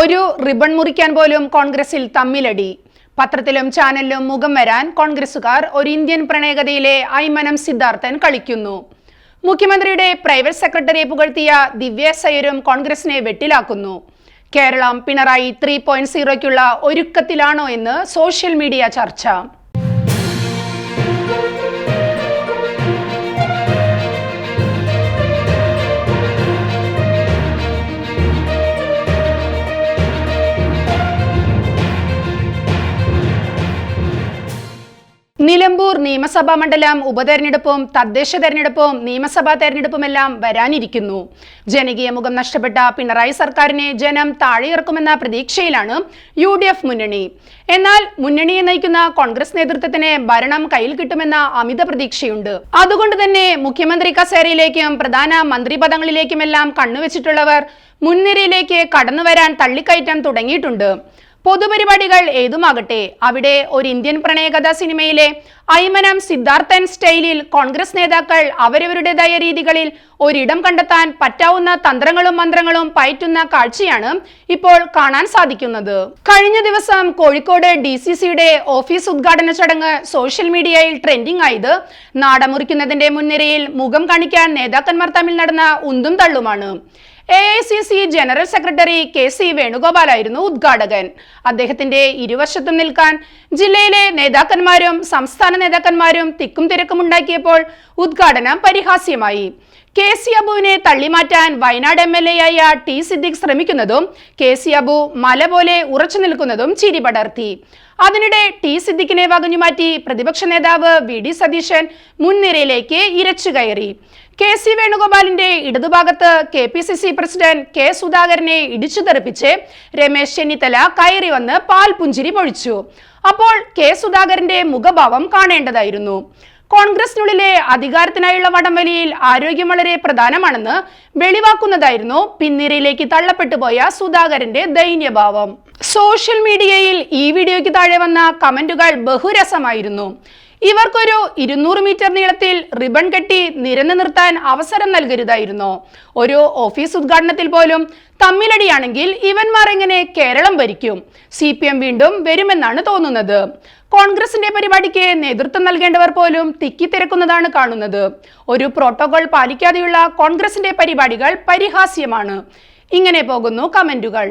ഒരു റിബൺ മുറിക്കാൻ പോലും കോൺഗ്രസിൽ തമ്മിലടി. പത്രത്തിലും ചാനലിലും മുഖം വരാൻ കോൺഗ്രസുകാർ ഒരു ഇന്ത്യൻ പ്രണയകഥയിലെ ഐമനം സിദ്ധാർത്ഥൻ കളിക്കുന്നു. മുഖ്യമന്ത്രിയുടെ പ്രൈവറ്റ് സെക്രട്ടറിയെ പുകഴ്ത്തിയ ദിവ്യ സയ്യരും കോൺഗ്രസിനെ വെട്ടിലാക്കുന്നു. കേരളം പിണറായി ത്രീ പോയിന്റ് സീറോയ്ക്കുള്ള ഒരുക്കത്തിലാണോ എന്ന് സോഷ്യൽ മീഡിയ ചർച്ച. നിലമ്പൂർ നിയമസഭാ മണ്ഡലം ഉപതെരഞ്ഞെടുപ്പും തദ്ദേശ തെരഞ്ഞെടുപ്പും നിയമസഭാ തെരഞ്ഞെടുപ്പുമെല്ലാം വരാനിരിക്കുന്നു. ജനകീയ മുഖം നഷ്ടപ്പെട്ട പിണറായി സർക്കാരിനെ ജനം താഴെയിറക്കുമെന്ന പ്രതീക്ഷയിലാണ് യു മുന്നണി. എന്നാൽ മുന്നണിയെ നയിക്കുന്ന കോൺഗ്രസ് നേതൃത്വത്തിന് ഭരണം കയ്യിൽ കിട്ടുമെന്ന അമിത പ്രതീക്ഷയുണ്ട്. അതുകൊണ്ട് തന്നെ മുഖ്യമന്ത്രി കസേരയിലേക്കും പ്രധാന മന്ത്രിപദങ്ങളിലേക്കുമെല്ലാം കണ്ണുവെച്ചിട്ടുള്ളവർ മുൻനിരയിലേക്ക് കടന്നുവരാൻ തള്ളിക്കയറ്റാൻ തുടങ്ങിയിട്ടുണ്ട്. പൊതുപരിപാടികൾ ഏതുമാകട്ടെ? അവിടെ ഒരു ഇന്ത്യൻ പ്രണയകഥ സിനിമയിലെ ഐമനം സിദ്ധാർത്ഥൻ സ്റ്റൈലിൽ കോൺഗ്രസ് നേതാക്കൾ അവരവരുടേതായ രീതികളിൽ ഒരിടം കണ്ടെത്താൻ പറ്റാവുന്ന തന്ത്രങ്ങളും മന്ത്രങ്ങളും പയറ്റുന്ന കാഴ്ചയാണ് ഇപ്പോൾ കാണാൻ സാധിക്കുന്നത്. കഴിഞ്ഞ ദിവസം കോഴിക്കോട് ഡി സി സിയുടെ ഓഫീസ് ഉദ്ഘാടന ചടങ്ങ് സോഷ്യൽ മീഡിയയിൽ ട്രെൻഡിംഗ് ആയത് നാടമുറിക്കുന്നതിന്റെ മുൻനിരയിൽ മുഖം കാണിക്കാൻ നേതാക്കന്മാർ തമ്മിൽ നടന്ന ഉന്തും തള്ളുമാണ്. A I C C general secretary K C വേണുഗോപാലായിരുന്നു ഉദ്ഘാടകൻ. അദ്ദേഹത്തിന്റെ ഇരുവശത്തും നിൽക്കാൻ ജില്ലയിലെ നേതാക്കന്മാരും സംസ്ഥാന നേതാക്കന്മാരും തിക്കും തിരക്കും ഉണ്ടാക്കിയപ്പോൾ ഉദ്ഘാടനം പരിഹാസ്യമായി. കെ സി അബുവിനെ തള്ളിമാറ്റാൻ വയനാട് എം എൽ എ ആയ ടി സിദ്ദിഖ് ശ്രമിക്കുന്നതും കെ സി അബു മല പോലെ ഉറച്ചു നിൽക്കുന്നതും ചിരി പടർത്തി. അതിനിടെ ടി സിദ്ദിഖിനെ വകഞ്ഞുമാറ്റി പ്രതിപക്ഷ നേതാവ് വി ഡി സതീശൻ മുൻനിരയിലേക്ക് ഇരച്ചു കയറി. കെ സി വേണുഗോപാലിന്റെ ഇടതുഭാഗത്ത് K P C C president K സുധാകരനെ ഇടിച്ചു തെറിപ്പിച്ച് രമേശ് ചെന്നിത്തല കയറി വന്ന് പാൽപുഞ്ചിരി പൊഴിച്ചു അപ്പോൾ കെ സുധാകരന്റെ മുഖഭാവം കാണേണ്ടതായിരുന്നു. കോൺഗ്രസിനുള്ളിലെ അധികാരത്തിനായുള്ള വടംവലിയിൽ ആരോഗ്യം വളരെ പ്രധാനമാണെന്ന് വെളിവാക്കുന്നതായിരുന്നു പിൻനിരയിലേക്ക് തള്ളപ്പെട്ടു പോയ സുധാകരന്റെ ദൈന്യഭാവം. സോഷ്യൽ മീഡിയയിൽ ഈ വീഡിയോയ്ക്ക് താഴെ വന്ന കമന്റുകൾ ബഹുരസമായിരുന്നു. ഇവർക്കൊരു ഇരുന്നൂറ് മീറ്റർ നീളത്തിൽ റിബൺ കെട്ടി നിരന്നു നിർത്താൻ അവസരം നൽകരുതായിരുന്നോ. ഒരു ഓഫീസ് ഉദ്ഘാടനത്തിൽ പോലും തമ്മിലടിയാണെങ്കിൽ ഇവന്മാർ എങ്ങനെ കേരളം ഭരിക്കും? സി പി എം വീണ്ടും വരുമെന്നാണ് തോന്നുന്നത്. കോൺഗ്രസിന്റെ പരിപാടിക്ക് നേതൃത്വം നൽകേണ്ടവർ പോലും തിക്കിത്തിരക്കുന്നതാണ് കാണുന്നത്. ഒരു പ്രോട്ടോകോൾ പാലിക്കാതെയുള്ള കോൺഗ്രസിന്റെ പരിപാടികൾ പരിഹാസ്യമാണ്. ഇങ്ങനെ പോകുന്നു കമന്റുകൾ.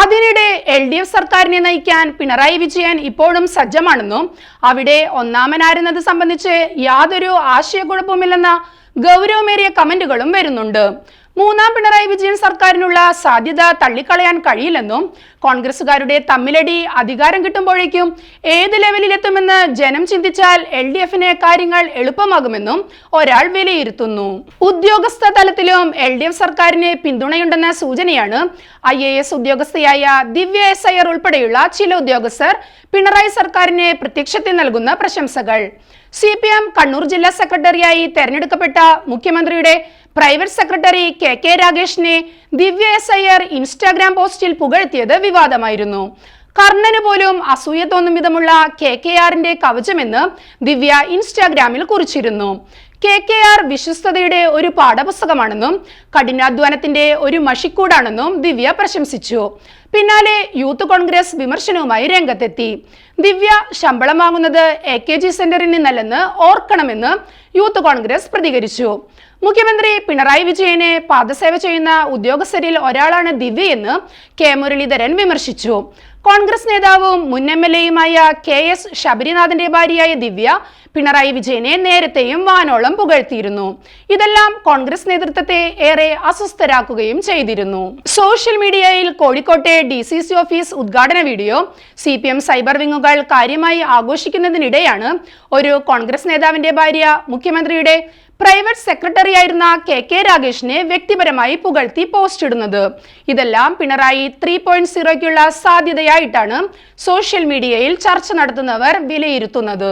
അതിനിടെ എൽ ഡി എഫ് സർക്കാരിനെ നയിക്കാൻ പിണറായി വിജയൻ ഇപ്പോഴും സജ്ജമാണെന്നും അവിടെ ഒന്നാമനായിരുന്നത് സംബന്ധിച്ച് യാതൊരു ആശയക്കുഴപ്പവുമില്ലെന്ന ഗൗരവമേറിയ കമന്റുകളും വരുന്നുണ്ട്. മൂന്നാം പിണറായി വിജയൻ സർക്കാരിനുള്ള സാധ്യത തള്ളിക്കളയാൻ കഴിയില്ലെന്നും കോൺഗ്രസുകാരുടെ തമ്മിലടി അധികാരം കിട്ടുമ്പോഴേക്കും ഏത് ലെവലിലെത്തുമെന്ന് ജനം ചിന്തിച്ചാൽ എൽ ഡി എഫിന് കാര്യങ്ങൾ എളുപ്പമാകുമെന്നും ഒരാൾ വിലയിരുത്തുന്നു. ഉദ്യോഗസ്ഥ തലത്തിലും എൽ ഡി എഫ് സർക്കാരിന് പിന്തുണയുണ്ടെന്ന സൂചനയാണ് ഐ എ എസ് ഉദ്യോഗസ്ഥയായ ദിവ്യ എസ് അയ്യർ ഉൾപ്പെടെയുള്ള ചില ഉദ്യോഗസ്ഥർ പിണറായി സർക്കാരിന് പ്രത്യക്ഷത്തിൽ നൽകുന്ന പ്രശംസകൾ. സി പി എം കണ്ണൂർ ജില്ലാ സെക്രട്ടറിയായി തെരഞ്ഞെടുക്കപ്പെട്ട മുഖ്യമന്ത്രിയുടെ പ്രൈവറ്റ് സെക്രട്ടറി കെ കെ രാഗേഷിനെ ദിവ്യ എസ് അയ്യർ ഇൻസ്റ്റാഗ്രാം പോസ്റ്റിൽ പുകഴ്ത്തിയത് വിവാദമായിരുന്നു. കർണന് പോലും അസൂയ തോന്നും വിധമുള്ള കെ കെ ആറിന്റെ കവചമെന്ന് ദിവ്യ ഇൻസ്റ്റാഗ്രാമിൽ കുറിച്ചിരുന്നു. കെ കെ ആർ വിശ്വസ്തയുടെ ഒരു പാഠപുസ്തകമാണെന്നും കഠിനാധ്വാനത്തിന്റെ ഒരു മഷിക്കൂടാണെന്നും ദിവ്യ പ്രശംസിച്ചു. പിന്നാലെ യൂത്ത് കോൺഗ്രസ് വിമർശനവുമായി രംഗത്തെത്തി. ദിവ്യ ശമ്പളം വാങ്ങുന്നത് എ കെ ജി സെന്ററിൽ നിന്നല്ലെന്ന് ഓർക്കണമെന്ന് യൂത്ത് കോൺഗ്രസ് പ്രതികരിച്ചു. മുഖ്യമന്ത്രി പിണറായി വിജയനെ പാദസേവ ചെയ്യുന്ന ഉദ്യോഗസ്ഥരിൽ ഒരാളാണ് ദിവ്യയെന്ന് കെ മുരളീധരൻ വിമർശിച്ചു. കോൺഗ്രസ് നേതാവും മുൻ എം എൽ എയുമായ കെ എസ് ശബരിനാഥന്റെ ഭാര്യയായ ദിവ്യ പിണറായി വിജയനെ നേരത്തെയും വാനോളം പുകഴ്ത്തിയിരുന്നു. ഇതെല്ലാം കോൺഗ്രസ് നേതൃത്വത്തെ ഏറെ അസ്വസ്ഥരാക്കുകയും ചെയ്തിരുന്നു. സോഷ്യൽ മീഡിയയിൽ കോഴിക്കോട്ടെ ഡി സി സി ഓഫീസ് ഉദ്ഘാടന video C P M cyber വിങ്ങുകൾ കാര്യമായി ആഘോഷിക്കുന്നതിനിടെയാണ് ഒരു കോൺഗ്രസ് നേതാവിന്റെ ഭാര്യ മുഖ്യമന്ത്രിയുടെ പ്രൈവറ്റ് സെക്രട്ടറി ആയിരുന്ന കെ കെ രാഗേഷിനെ വ്യക്തിപരമായി പുകഴ്ത്തി പോസ്റ്റ് ഇടുന്നത്. ഇതെല്ലാം പിണറായി ത്രീ പോയിന്റ് സീറോയ്ക്കുള്ള സാധ്യതയായിട്ടാണ് സോഷ്യൽ മീഡിയയിൽ ചർച്ച നടത്തുന്നവർ വിലയിരുത്തുന്നത്.